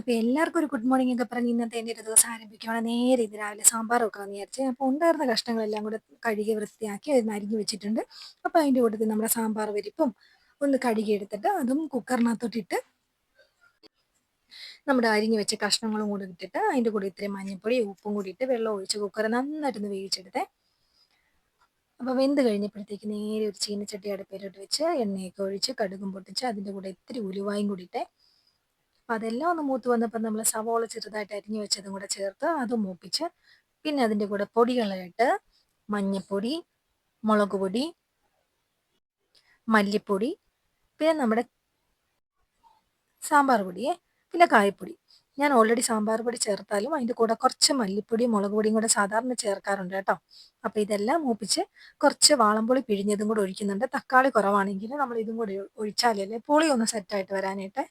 അപ്പോൾ എല്ലാവർക്കും ഒരു ഗുഡ് മോർണിംഗ് ഒക്കെ പറഞ്ഞ് ഇന്നത്തെ എന്റെ ഒരു ദിവസം ആരംഭിക്കുകയാണ് നേരെ ഇത് രാവിലെ സാമ്പാറൊക്കെ വന്ന് വിചാരിച്ചു അപ്പോൾ ഉണ്ടായിരുന്ന കഷ്ണങ്ങളെല്ലാം കൂടെ കഴുകി വൃത്തിയാക്കി അതിന് അരിഞ്ഞ് വെച്ചിട്ടുണ്ട്. അപ്പൊ അതിന്റെ കൂട്ടത്തിൽ നമ്മുടെ സാമ്പാർ പരിപ്പും ഒന്ന് കഴുകി എടുത്തിട്ട് അതും കുക്കറിനകത്തോട്ടിട്ട് നമ്മുടെ അരിഞ്ഞു വെച്ച കഷ്ണങ്ങളും കൂടി ഇട്ടിട്ട് അതിന്റെ കൂടെ ഇത്തിരി മഞ്ഞൾപ്പൊടി ഉപ്പും കൂടി ഇട്ട് വെള്ളം ഒഴിച്ച് കുക്കർ നന്നായിട്ടൊന്ന് വേവിച്ചെടുത്തേ. അപ്പൊ വെന്ത് കഴിഞ്ഞപ്പോഴത്തേക്ക് നേരെ ഒരു ചീനച്ചട്ടി അടുപ്പിലോട്ട് വെച്ച് എണ്ണയൊക്കെ ഒഴിച്ച് കടുകും പൊട്ടിച്ച് അതിന്റെ കൂടെ ഇത്തിരി ഉലുവായും കൂടി അപ്പം അതെല്ലാം ഒന്ന് മൂത്ത് വന്നപ്പോൾ നമ്മൾ സവോള ചെറുതായിട്ട് അരിഞ്ഞു വെച്ചതും കൂടെ ചേർത്ത് അത് മൂപ്പിച്ച് പിന്നെ അതിന്റെ കൂടെ പൊടികളായിട്ട് മഞ്ഞൾപ്പൊടി മുളക് പൊടി മല്ലിപ്പൊടി പിന്നെ നമ്മുടെ സാമ്പാർ പൊടിയെ പിന്നെ കായപ്പൊടി. ഞാൻ ഓൾറെഡി സാമ്പാർ പൊടി ചേർത്താലും അതിന്റെ കൂടെ കുറച്ച് മല്ലിപ്പൊടി മുളക് പൊടിയും കൂടെ സാധാരണ ചേർക്കാറുണ്ട് കേട്ടോ. അപ്പോൾ ഇതെല്ലാം മൂപ്പിച്ച് കുറച്ച് വാളംപുളി പിഴിഞ്ഞതും കൂടെ ഒഴിക്കുന്നുണ്ട്. തക്കാളി കുറവാണെങ്കിൽ നമ്മൾ ഇതും കൂടെ ഒഴിച്ചാലല്ലേ പുളി ഒന്ന് സെറ്റായിട്ട് വരാനായിട്ട്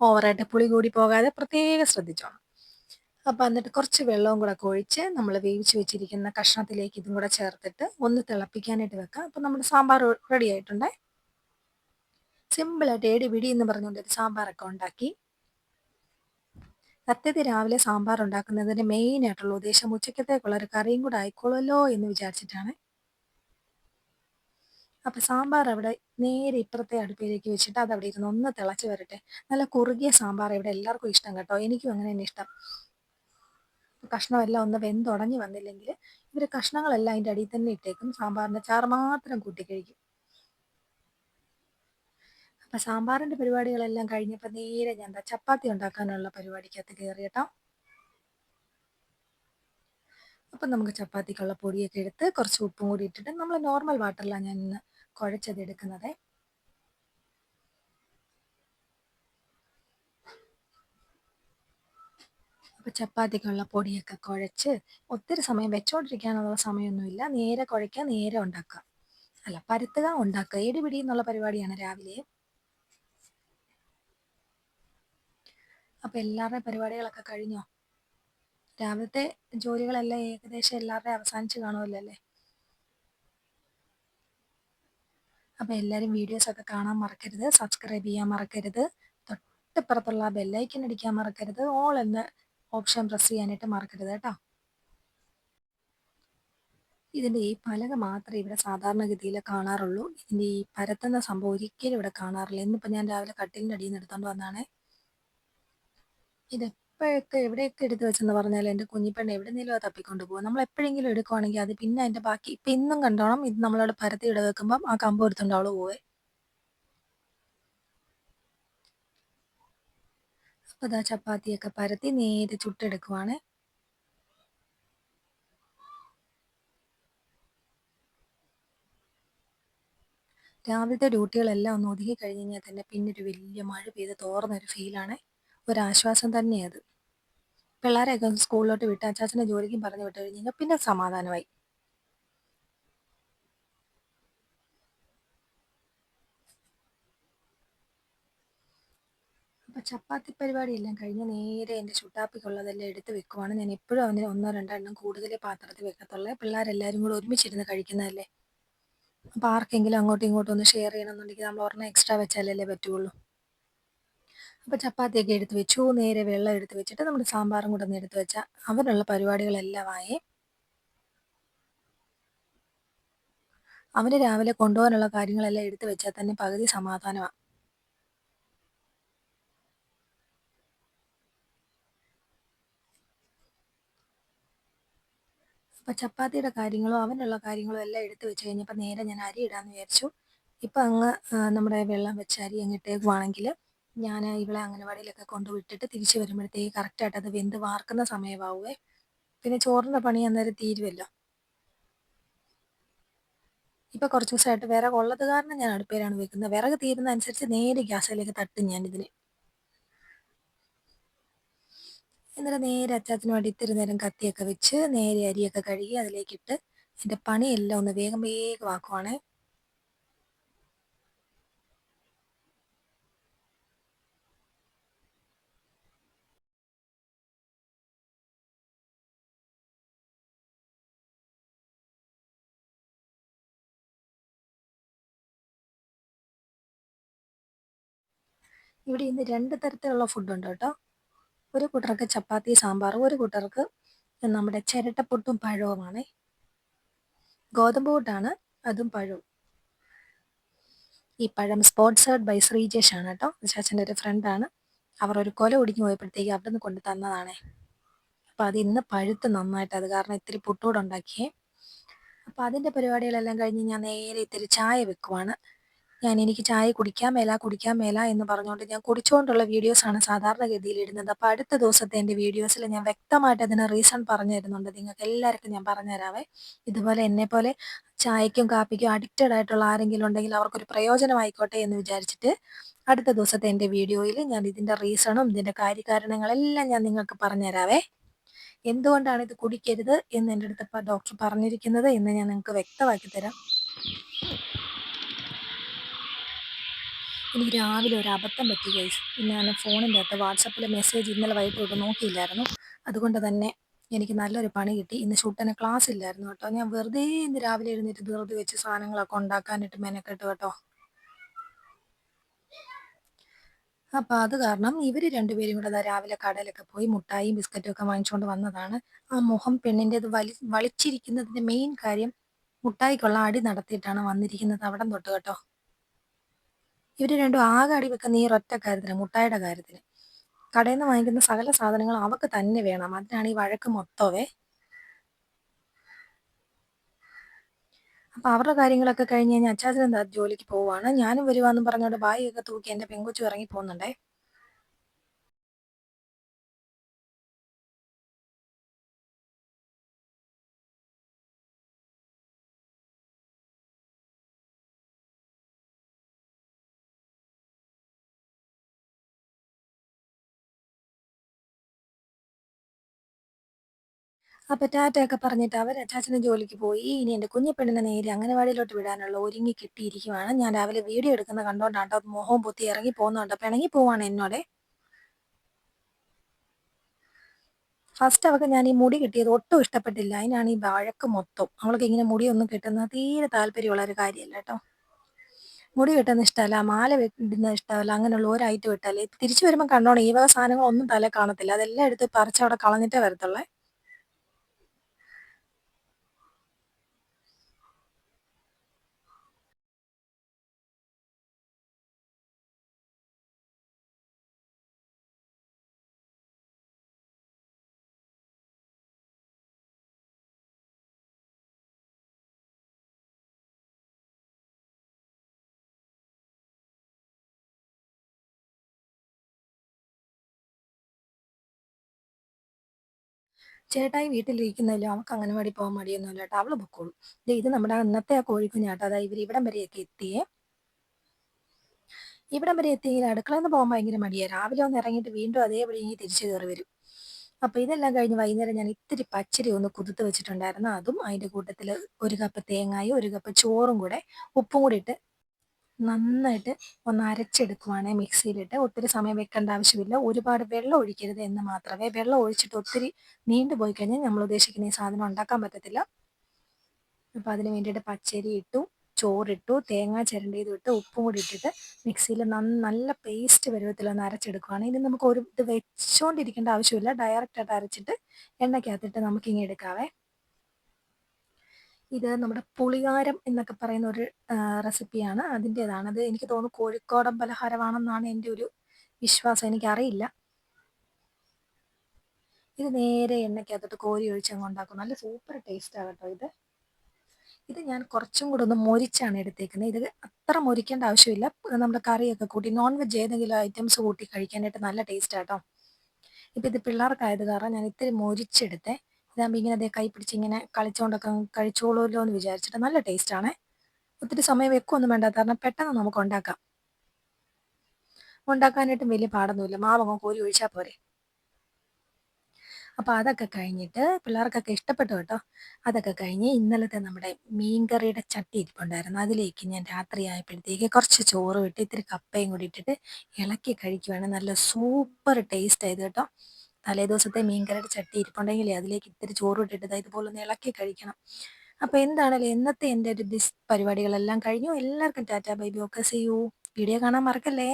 ഓവറായിട്ട് പുളി കൂടി പോകാതെ പ്രത്യേകം ശ്രദ്ധിച്ചോണം. അപ്പോൾ എന്നിട്ട് കുറച്ച് വെള്ളവും കൂടെ ഒഴിച്ച് നമ്മൾ വേവിച്ച് വെച്ചിരിക്കുന്ന കഷ്ണത്തിലേക്ക് ഇതും കൂടെ ചേർത്തിട്ട് ഒന്ന് തിളപ്പിക്കാനായിട്ട് വെക്കാം. അപ്പോൾ നമ്മുടെ സാമ്പാർ റെഡി ആയിട്ടുണ്ടേ? സിമ്പിളായിട്ട് ഏടി പിടി എന്ന് പറഞ്ഞുകൊണ്ട് ഒരു സാമ്പാറൊക്കെ ഉണ്ടാക്കി. സത്യത്തിൽ രാവിലെ സാമ്പാർ ഉണ്ടാക്കുന്നതിന് മെയിനായിട്ടുള്ള ഉദ്ദേശം ഉച്ചക്കത്തേക്കുള്ള ഒരു കറിയും കൂടെ ആയിക്കോളുമല്ലോ എന്ന് വിചാരിച്ചിട്ടാണ് അപ്പോൾ സാമ്പാർ അവിടെ നേരെ ഇപ്പുറത്തെ അടുപ്പിലേക്ക് വെച്ചിട്ട് അത് അവിടെ ഇരുന്ന് ഒന്ന് തിളച്ച് വരട്ടെ. നല്ല കുറുകിയ സാമ്പാർ ഇവിടെ എല്ലാവർക്കും ഇഷ്ടം കേട്ടോ. എനിക്കും അങ്ങനെ തന്നെ ഇഷ്ടം. കഷ്ണമെല്ലാം ഒന്ന് വെന്തുടഞ്ഞ് വന്നില്ലെങ്കിൽ ഇവർ കഷ്ണങ്ങളെല്ലാം അതിന്റെ അടിയിൽ തന്നെ ഇട്ടേക്കും. സാമ്പാറിന്റെ ചാറ് മാത്രം കൂട്ടി കഴിക്കും. അപ്പം സാമ്പാറിന്റെ പരിപാടികളെല്ലാം കഴിഞ്ഞപ്പോൾ നേരെ ഞാൻ എന്താ ചപ്പാത്തി ഉണ്ടാക്കാനുള്ള പരിപാടിക്കകത്ത് കയറി കേട്ടോ. അപ്പം നമുക്ക് ചപ്പാത്തിക്കുള്ള പൊടിയൊക്കെ എടുത്ത് കുറച്ച് ഉപ്പും കൂടി ഇട്ടിട്ട് നമ്മൾ നോർമൽ വാട്ടറിലാണ് ഞാൻ ഇന്ന് കുഴച്ചതെടുക്കുന്നത്. അപ്പോൾ ചപ്പാത്തിക്കുള്ള പൊടിയൊക്കെ കുഴച്ച് ഒത്തിരി സമയം വെച്ചോണ്ടിരിക്കാനുള്ള സമയമൊന്നുമില്ല നേരെ കുഴയ്ക്കുക നേരെ ഉണ്ടാക്കുക. അല്ല പരത്തുക ഉണ്ടാക്കുക. ഏടുപിടി എന്നുള്ള പരിപാടിയാണ് രാവിലെ. അപ്പോൾ എല്ലാവരുടെയും പരിപാടികളൊക്കെ കഴിഞ്ഞോ? രാവിലത്തെ ജോലികളെല്ലാം ഏകദേശം എല്ലാവരുടെയും അവസാനിച്ച് കാണുമല്ലോ അല്ലേ? അപ്പോൾ എല്ലാവരും വീഡിയോസൊക്കെ കാണാൻ മറക്കരുത്. സബ്സ്ക്രൈബ് ചെയ്യാൻ മറക്കരുത്. തൊട്ടിപ്പുറത്തുള്ള ബെല്ലൈക്കൻ അടിക്കാൻ മറക്കരുത്. ഓൾ എന്ന ഓപ്ഷൻ പ്രസ് ചെയ്യാനായിട്ട് മറക്കരുത് കേട്ടോ. ഇതിന്റെ ഈ പലക മാത്രമേ ഇവിടെ സാധാരണഗതിയിൽ കാണാറുള്ളൂ. ഇതിന്റെ ഈ പരത്തുന്ന സംഭവം ഒരിക്കലും ഇവിടെ കാണാറില്ല. ഇന്നിപ്പോൾ ഞാൻ രാവിലെ കട്ടിലിന്റെ അടിയിൽ നിന്ന് എടുത്തുകൊണ്ട് വന്നാണേ ഇത് എപ്പോഴൊക്കെ എവിടെയൊക്കെ എടുത്ത് വെച്ചെന്ന് പറഞ്ഞാൽ എന്റെ കുഞ്ഞിപ്പെണ്ണ് എവിടെയെങ്കിലും അത് തപ്പിക്കൊണ്ട് പോകും. നമ്മൾ എപ്പോഴെങ്കിലും എടുക്കുവാണെങ്കിൽ അത് പിന്നെ അതിന്റെ ബാക്കി ഇപ്പം ഇന്നും കണ്ടോണം. ഇത് നമ്മളവിടെ പരത്തി ഇട വെക്കുമ്പം ആ കമ്പ് എടുത്തുകൊണ്ട് അവൾ പോവേ. അപ്പോൾ ഇതാ ചപ്പാത്തിയൊക്കെ പരത്തി നേരെ ചുട്ടെടുക്കുവാണ്. രാവിലത്തെ ഡ്യൂട്ടികളെല്ലാം ഒന്ന് ഒതുങ്ങി കഴിഞ്ഞ് കഴിഞ്ഞാൽ തന്നെ പിന്നെ ഒരു വലിയ മഴ പെയ്ത് തോർന്നൊരു ഫീലാണ്. ഒരാശ്വാസം തന്നെയത്. പിള്ളേരെയൊക്കെ സ്കൂളിലോട്ട് വിട്ട് അച്ചാച്ചനെ ജോലിക്കും പറഞ്ഞു വിട്ട് കഴിഞ്ഞാൽ പിന്നെ സമാധാനമായി. അപ്പം ചപ്പാത്തി പരിപാടിയെല്ലാം കഴിഞ്ഞ് നേരെ എന്റെ ചുട്ടാപ്പിക്കുള്ളതെല്ലാം എടുത്ത് വെക്കുവാണ്. ഞാൻ എപ്പോഴും അവന് ഒന്നോ രണ്ടോ എണ്ണം കൂടുതൽ പാത്രത്തിൽ വെക്കത്തുള്ളൂ. പിള്ളേരെല്ലാവരും കൂടെ ഒരുമിച്ചിരുന്ന് കഴിക്കുന്നതല്ലേ? അപ്പോൾ ആർക്കെങ്കിലും അങ്ങോട്ടും ഇങ്ങോട്ടും ഒന്ന് ഷെയർ ചെയ്യണമെന്നുണ്ടെങ്കിൽ നമ്മൾ ഒരെണ്ണം എക്സ്ട്രാ വെച്ചാലല്ലേ പറ്റുള്ളൂ. അപ്പോൾ ചപ്പാത്തിയൊക്കെ എടുത്ത് വെച്ചു നേരെ വെള്ളം എടുത്ത് വെച്ചിട്ട് നമ്മുടെ സാമ്പാറും കൂടെ ഒന്ന് എടുത്ത് വെച്ചാൽ അവനുള്ള പരിപാടികളെല്ലാം ആയി. അവന് രാവിലെ കൊണ്ടുപോകാനുള്ള കാര്യങ്ങളെല്ലാം എടുത്ത് വെച്ചാൽ തന്നെ പകുതി സമാധാനമാണ് അപ്പം ചപ്പാത്തിയുടെ കാര്യങ്ങളും അവനുള്ള കാര്യങ്ങളും എല്ലാം എടുത്ത് വെച്ച് കഴിഞ്ഞപ്പോൾ നേരെ ഞാൻ അരി ഇടാമെന്ന് വിചാരിച്ചു. ഇപ്പം അങ്ങ് നമ്മുടെ വെള്ളം വെച്ച് അരി അങ്ങ് ഇട്ടേക്കുവാണെങ്കിൽ ഞാൻ ഇവളെ അംഗനവാടിയിലൊക്കെ കൊണ്ടുവിട്ടിട്ട് തിരിച്ചു വരുമ്പോഴത്തേക്ക് കറക്റ്റായിട്ട് അത് വെന്ത് വാർക്കുന്ന സമയമാവുമേ പിന്നെ ചോറിന്റെ പണി അന്നേരം തീരുമല്ലോ ഇപ്പം കുറച്ച് ദിവസമായിട്ട് വിറക് ഉള്ളത് കാരണം ഞാൻ അടുപ്പേരാണ് വെക്കുന്നത്. വിറക് തീരുന്ന അനുസരിച്ച് നേരെ ഗ്യാസിലേക്ക് തട്ടും ഞാൻ ഇതിന് എന്നിട്ട് നേരെ അച്ചാച്ചന് വേണ്ടി ഇത്തിരി നേരം കത്തിയൊക്കെ വെച്ച് നേരെ അരിയൊക്കെ കഴുകി അതിലേക്കിട്ട് എന്റെ പണിയെല്ലാം ഒന്ന് വേഗം വേഗമാക്കുവാണേ ഇവിടെ ഇന്ന് രണ്ട് തരത്തിലുള്ള ഫുഡുണ്ട് കേട്ടോ. ഒരു കൂട്ടർക്ക് ചപ്പാത്തി സാമ്പാർ ഒരു കൂട്ടർക്ക് നമ്മുടെ ചിരട്ടപ്പൊട്ടും പഴവുമാണ്. ഗോതമ്പ് പൊട്ടാണ് അതും പഴവും. ഈ പഴം സ്പോൺസേർഡ് ബൈ ശ്രീജേഷ് ആണ് കേട്ടോ. ചാച്ചന്റെ ഒരു ഫ്രണ്ടാണ് അവർ ഒരു കൊല ഒടിഞ്ഞു പോയപ്പോഴത്തേക്ക് അവിടെ നിന്ന് കൊണ്ട് തന്നതാണേ. അപ്പോൾ അത് ഇന്ന് പഴുത്ത് നന്നായിട്ട് അത് കാരണം ഇത്തിരി പുട്ടുകൂടെ ഉണ്ടാക്കിയേ. അപ്പോൾ അതിന്റെ പരിപാടികളെല്ലാം കഴിഞ്ഞ് ഞാൻ നേരെ ഇത്തിരി ചായ വെക്കുവാണ്. ഞാൻ എനിക്ക് ചായ കുടിക്കാൻ മേല കുടിക്കാൻ മേല എന്ന് പറഞ്ഞുകൊണ്ട് ഞാൻ കുടിച്ചുകൊണ്ടുള്ള വീഡിയോസാണ് സാധാരണഗതിയിൽ ഇടുന്നത് അപ്പോൾ അടുത്ത ദിവസത്തെ എന്റെ വീഡിയോസിൽ ഞാൻ വ്യക്തമായിട്ട് അതിന് റീസൺ പറഞ്ഞു തരുന്നുണ്ട് നിങ്ങൾക്ക് എല്ലാവർക്കും ഞാൻ പറഞ്ഞുതരാവേ. ഇതുപോലെ എന്നെപ്പോലെ ചായക്കും കാപ്പിക്കും അഡിക്റ്റഡ് ആയിട്ടുള്ള ആരെങ്കിലും ഉണ്ടെങ്കിൽ അവർക്കൊരു പ്രയോജനമായിക്കോട്ടെ എന്ന് വിചാരിച്ചിട്ട് അടുത്ത ദിവസത്തെ എന്റെ വീഡിയോയിൽ ഞാൻ ഇതിന്റെ റീസണും ഇതിന്റെ കാര്യകാരണങ്ങളെല്ലാം ഞാൻ നിങ്ങൾക്ക് പറഞ്ഞുതരാവേ. എന്തുകൊണ്ടാണ് ഇത് കുടിക്കരുത് എന്ന് എന്റെ അടുത്ത് ഡോക്ടർ പറഞ്ഞിരിക്കുന്നത് എന്ന് ഞാൻ നിങ്ങൾക്ക് വ്യക്തമാക്കി തരാം. എനിക്ക് രാവിലെ ഒരു അബദ്ധം പറ്റി ഗൈസ് ഞാൻ ഫോണിന്റെ അകത്ത് വാട്സപ്പിൽ മെസ്സേജ് ഇന്നലെ വൈകിട്ട് നോക്കിയില്ലായിരുന്നു. അതുകൊണ്ട് തന്നെ എനിക്ക് നല്ലൊരു പണി കിട്ടി. ഇന്ന് ഷൂട്ടിന് ക്ലാസ് ഇല്ലായിരുന്നു കേട്ടോ. ഞാൻ വെറുതെ ഇന്ന് രാവിലെ എഴുന്നേറ്റ് വെറുതെ വെച്ച് സാധനങ്ങളൊക്കെ ഉണ്ടാക്കാനിട്ട് മെനക്കെട്ട് കേട്ടോ. അപ്പം അത് കാരണം ഇവർ രണ്ടുപേരും കൂടെ രാവിലെ കടയിലൊക്കെ പോയി മുട്ടായും ബിസ്ക്കറ്റും ഒക്കെ വാങ്ങിച്ചുകൊണ്ട് വന്നതാണ്. ആ മുഖം പെണ്ണിന്റെത് വലി വളിച്ചിരിക്കുന്നതിന്റെ മെയിൻ കാര്യം മുട്ടായിക്കുള്ള അടി നടത്തിയിട്ടാണ് വന്നിരിക്കുന്നത് അവിടം തൊട്ട് കേട്ടോ. ഇവർ രണ്ടും ആകെ അടി വെക്കുന്ന ഈ ഒറ്റ കാര്യത്തിന് മുട്ടായുടെ കാര്യത്തിന്. കടയിൽ നിന്ന് വാങ്ങിക്കുന്ന സകല സാധനങ്ങളും അവക്ക് തന്നെ വേണം. അതിനാണ് ഈ വഴക്ക് മൊത്തമേ അപ്പൊ അവരുടെ കാര്യങ്ങളൊക്കെ കഴിഞ്ഞ് കഴിഞ്ഞാൽ അച്ചാച്ചൻ എന്താ ജോലിക്ക് പോവാണ്? ഞാനും വരുവാന്നും പറഞ്ഞോണ്ട് ബായിയൊക്കെ തൂക്കി എന്റെ പെങ്കൊച്ചു ഇറങ്ങി പോകുന്നുണ്ടേ അപ്പൊ ടാറ്റയൊക്കെ പറഞ്ഞിട്ട് അവർ അച്ചാച്ചനെ ജോലിക്ക് പോയി. ഇനി എന്റെ കുഞ്ഞിപ്പെണ്ണിനെ നേരെ അംഗനവാടിയിലോട്ട് വിടാനുള്ള ഒരുങ്ങി കിട്ടിയിരിക്കുവാണ്. ഞാൻ രാവിലെ വീഡിയോ എടുക്കുന്ന കണ്ടോണ്ടാട്ടോ മോഹവും പൊത്തി ഇറങ്ങി പോകുന്നുണ്ട് പിണങ്ങി പോവാണ് എന്നോടെ. ഫസ്റ്റ് അവൾക്ക് ഞാൻ ഈ മുടി കിട്ടിയത് ഒട്ടും ഇഷ്ടപ്പെട്ടില്ല. അതിനാണ് ഈ വഴക്ക് മൊത്തം. അവൾക്ക് ഇങ്ങനെ മുടിയൊന്നും കിട്ടുന്നത് തീരെ താല്പര്യമുള്ള ഒരു കാര്യമല്ല കേട്ടോ. മുടി കിട്ടുന്ന ഇഷ്ടമല്ല മാല ഇടുന്ന ഇഷ്ടമല്ല അങ്ങനെയുള്ള ഒരു ഐറ്റം ഇട്ടല്ലേ. തിരിച്ചു വരുമ്പോൾ കണ്ടോണം ഈ വക സാധനങ്ങളൊന്നും തല കാണത്തില്ല. അതെല്ലാം എടുത്ത് പറിച്ച് അവിടെ കളഞ്ഞിട്ടേ വരത്തുള്ളേ. ചേട്ടായി വീട്ടിലിരിക്കുന്നല്ലോ അവൾക്ക് അംഗനവാടി പോകാൻ മടിയൊന്നുമില്ല കേട്ടോ. അവൾ പൊക്കോളൂ. ഇത് നമ്മുടെ അന്നത്തെ ആ കോഴിക്കുഞ്ഞാട്ടോ അതായത് ഇവർ ഇവിടം വരെയൊക്കെ എത്തിയേ. ഇവിടം വരെ എത്തിയെങ്കിൽ അടുക്കളയിൽ നിന്ന് പോകാൻ ഭയങ്കര മടിയാണ് രാവിലെ ഒന്ന് ഇറങ്ങിയിട്ട് വീണ്ടും അതേപടി ഇനി തിരിച്ചു കയറി വരും. അപ്പോൾ ഇതെല്ലാം കഴിഞ്ഞ് വൈകുന്നേരം ഞാൻ ഇത്തിരി പച്ചരി ഒന്ന് കുതിർത്ത് വെച്ചിട്ടുണ്ടായിരുന്നു. അതും അതിന്റെ കൂട്ടത്തിൽ ഒരു കപ്പ് തേങ്ങായും ഒരു കപ്പ് ചോറും കൂടെ ഉപ്പും കൂടി ഇട്ട് നന്നായിട്ട് ഒന്ന് അരച്ചെടുക്കുവാണെങ്കിൽ മിക്സിയിലിട്ട്. ഒത്തിരി സമയം വെക്കേണ്ട ആവശ്യമില്ല. ഒരുപാട് വെള്ളം ഒഴിക്കരുത് എന്ന് മാത്രമേ. വെള്ളം ഒഴിച്ചിട്ട് ഒത്തിരി നീണ്ടു പോയി കഴിഞ്ഞാൽ നമ്മൾ ഉദ്ദേശിക്കുന്ന ഈ സാധനം ഉണ്ടാക്കാൻ പറ്റത്തില്ല. അപ്പോൾ അതിന് വേണ്ടിയിട്ട് പച്ചരി ഇട്ടു ചോറിട്ടു തേങ്ങ ചിരണ്ടിയത് ഇട്ട് ഉപ്പും കൂടി ഇട്ടിട്ട് മിക്സിയിൽ നല്ല പേസ്റ്റ് പരുവത്തിൽ ഒന്ന് അരച്ചെടുക്കുകയാണ് ഇനി നമുക്ക് ഒരു ഇത് വെച്ചുകൊണ്ടിരിക്കേണ്ട ആവശ്യമില്ല. ഡയറക്റ്റായിട്ട് അരച്ചിട്ട് എണ്ണയ്ക്കകത്തിട്ട് നമുക്കിങ്ങനെ എടുക്കാവേ. ഇത് നമ്മുടെ പുളികാരം എന്നൊക്കെ പറയുന്ന ഒരു റെസിപ്പിയാണ്. അതിന്റേതാണ് അത് എനിക്ക് തോന്നുന്നു കോഴിക്കോടൻ പലഹാരമാണെന്നാണ് എന്റെ ഒരു വിശ്വാസം. എനിക്കറിയില്ല. ഇത് നേരെ എണ്ണയ്ക്കകത്തോട്ട് കോരി ഒഴിച്ചങ്ങ് ഉണ്ടാക്കും. നല്ല സൂപ്പർ ടേസ്റ്റാണ് കേട്ടോ ഇത്. ഇത് ഞാൻ കുറച്ചും കൂടെ ഒന്ന് മൊരിച്ചാണ് എടുത്തേക്കുന്നത്. ഇത് അത്ര മൊരിക്കേണ്ട ആവശ്യമില്ല. നമ്മുടെ കറിയൊക്കെ കൂട്ടി നോൺ വെജ് ഏതെങ്കിലും ഐറ്റംസ് കൂട്ടി കഴിക്കാനായിട്ട് നല്ല ടേസ്റ്റ് ആട്ടോ ഇപ്പം ഇത് പിള്ളേർക്കായത് കാരണം ഞാൻ ഇത്തിരി മൊരിച്ചെടുത്തേ. ഇതാകുമ്പോൾ ഇങ്ങനെ അതേ കൈ പിടിച്ച് ഇങ്ങനെ കളിച്ചുകൊണ്ടൊക്കെ കഴിച്ചോളൂല്ലോ എന്ന് വിചാരിച്ചിട്ട് നല്ല ടേസ്റ്റ് ആണ്. ഒത്തിരി സമയം വെക്കൊന്നും വേണ്ട കാരണം പെട്ടെന്ന് നമുക്ക് ഉണ്ടാക്കാം. ഉണ്ടാക്കാനായിട്ടും വലിയ പാടൊന്നുമില്ല. മാവങ്ങ് കോരി ഒഴിച്ചാൽ പോരെ. അപ്പോൾ അതൊക്കെ കഴിഞ്ഞിട്ട് പിള്ളേർക്കൊക്കെ ഇഷ്ടപ്പെട്ടു കേട്ടോ. അതൊക്കെ കഴിഞ്ഞ് ഇന്നലത്തെ നമ്മുടെ മീൻകറിയുടെ ചട്ടി ഇരിപ്പുണ്ടായിരുന്നു. അതിലേക്ക് ഞാൻ രാത്രി ആയപ്പോഴത്തേക്ക് കുറച്ച് ചോറ് ഇട്ട് ഇത്തിരി കപ്പയും കൂടി ഇട്ടിട്ട് ഇളക്കി കഴിക്കുവാണ്. നല്ല സൂപ്പർ ടേസ്റ്റ് ആയത് കേട്ടോ. തലേ ദിവസത്തെ മീൻകറിയുടെ ചട്ടി ഇരിപ്പുണ്ടെങ്കിൽ അതിലേക്ക് ഇത്തിരി ചോറ് ഇട്ടിട്ട് ഇതുപോലെ ഒന്ന് ഇളക്കി കഴിക്കണം. അപ്പോൾ എന്താണല്ലേ ഇന്നത്തെ എന്റെ ഒരു പരിപാടികളെല്ലാം കഴിഞ്ഞു. എല്ലാവർക്കും ടാറ്റാ ബൈബി ഒക്കെ ചെയ്യൂ വീഡിയോ കാണാൻ മറക്കല്ലേ?